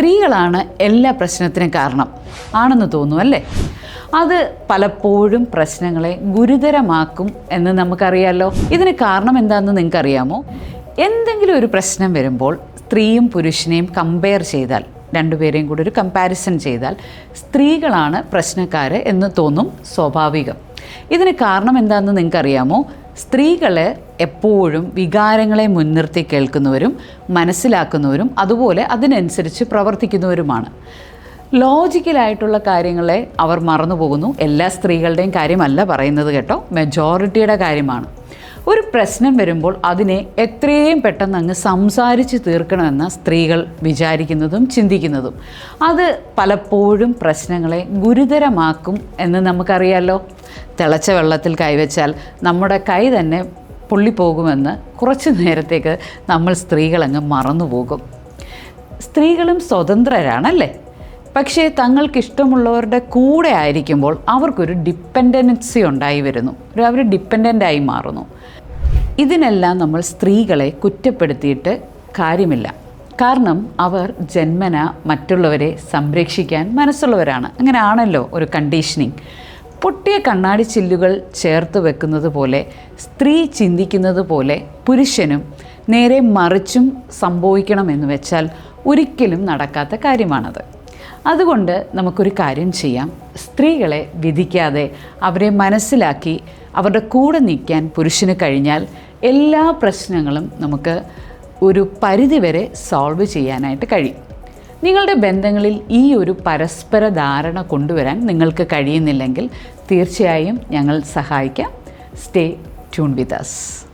സ്ത്രീകളാണ് എല്ലാ പ്രശ്നത്തിനും കാരണം. ആണെന്ന് തോന്നുന്നു അല്ലേ? അത് പലപ്പോഴും പ്രശ്നങ്ങളെ ഗുരുതരമാക്കും എന്ന് നമുക്കറിയാലോ. ഇതിന് കാരണം എന്താണെന്ന് നിങ്ങൾക്കറിയാമോ? എന്തെങ്കിലും ഒരു പ്രശ്നം വരുമ്പോൾ സ്ത്രീയും പുരുഷനെയും കമ്പയർ ചെയ്താൽ രണ്ടുപേരെയും കൂടി ഒരു കമ്പാരിസൺ ചെയ്താൽ സ്ത്രീകളാണ് പ്രശ്നക്കാർ എന്ന് തോന്നും സ്വാഭാവികം. ഇതിന് കാരണം എന്താണെന്ന് നിങ്ങൾക്കറിയാമോ? സ്ത്രീകൾ എപ്പോഴും വികാരങ്ങളെ മുൻനിർത്തി കേൾക്കുന്നവരും മനസ്സിലാക്കുന്നവരും അതുപോലെ അതിനനുസരിച്ച് പ്രവർത്തിക്കുന്നവരുമാണ്. ലോജിക്കലായിട്ടുള്ള കാര്യങ്ങളെ അവർ മറന്നു പോകുന്നു എല്ലാ സ്ത്രീകളുടെയും കാര്യമല്ല പറയുന്നത് കേട്ടോ. മെജോറിറ്റിയുടെ കാര്യമാണ്. ഒരു പ്രശ്നം വരുമ്പോൾ അതിനെ എത്രയും പെട്ടെന്ന് അങ്ങ് സംസാരിച്ച് തീർക്കണമെന്ന് സ്ത്രീകൾ വിചാരിക്കുന്നതും ചിന്തിക്കുന്നതും. അത് പലപ്പോഴും പ്രശ്നങ്ങളെ ഗുരുതരമാക്കും എന്ന് നമുക്കറിയാലോ. തിളച്ച വെള്ളത്തിൽ കൈവച്ചാൽ നമ്മുടെ കൈ തന്നെ പൊള്ളിപ്പോകുമെന്ന് കുറച്ച് നേരത്തേക്ക് നമ്മൾ സ്ത്രീകളങ്ങ് മറന്നുപോകും സ്ത്രീകളും സ്വതന്ത്രരാണല്ലേ? പക്ഷേ തങ്ങൾക്കിഷ്ടമുള്ളവരുടെ കൂടെ ആയിരിക്കുമ്പോൾ അവർക്കൊരു ഡിപ്പെൻഡൻസി ഉണ്ടായി വരുന്നു. അവർ ഡിപ്പെൻഡന്റായി മാറുന്നു. ഇതിനെല്ലാം നമ്മൾ സ്ത്രീകളെ കുറ്റപ്പെടുത്തിയിട്ട് കാര്യമില്ല. കാരണം അവർ ജന്മന മറ്റുള്ളവരെ സംരക്ഷിക്കാൻ മനസ്സുള്ളവരാണ്. അങ്ങനെയാണല്ലോ ഒരു കണ്ടീഷനിങ് പൊട്ടിയ കണ്ണാടി ചില്ലുകൾ ചേർത്ത് വെക്കുന്നത് പോലെ സ്ത്രീ ചിന്തിക്കുന്നത് പോലെ പുരുഷനും നേരെ മറിച്ചും സംഭവിക്കണമെന്ന് വെച്ചാൽ ഒരിക്കലും നടക്കാത്ത കാര്യമാണത്. അതുകൊണ്ട് നമുക്കൊരു കാര്യം ചെയ്യാം. സ്ത്രീകളെ വിധിക്കാതെ അവരെ മനസ്സിലാക്കി അവരുടെ കൂടെ നിൽക്കാൻ പുരുഷന് കഴിഞ്ഞാൽ എല്ലാ പ്രശ്നങ്ങളും നമുക്ക് ഒരു പരിധിവരെ സോൾവ് ചെയ്യാനായിട്ട് കഴിയും. നിങ്ങളുടെ ബന്ധങ്ങളിൽ ഈ ഒരു പരസ്പര ധാരണ കൊണ്ടുവരാൻ നിങ്ങൾക്ക് കഴിയുന്നില്ലെങ്കിൽ തീർച്ചയായും ഞങ്ങൾ സഹായിക്കാം. Stay tune with us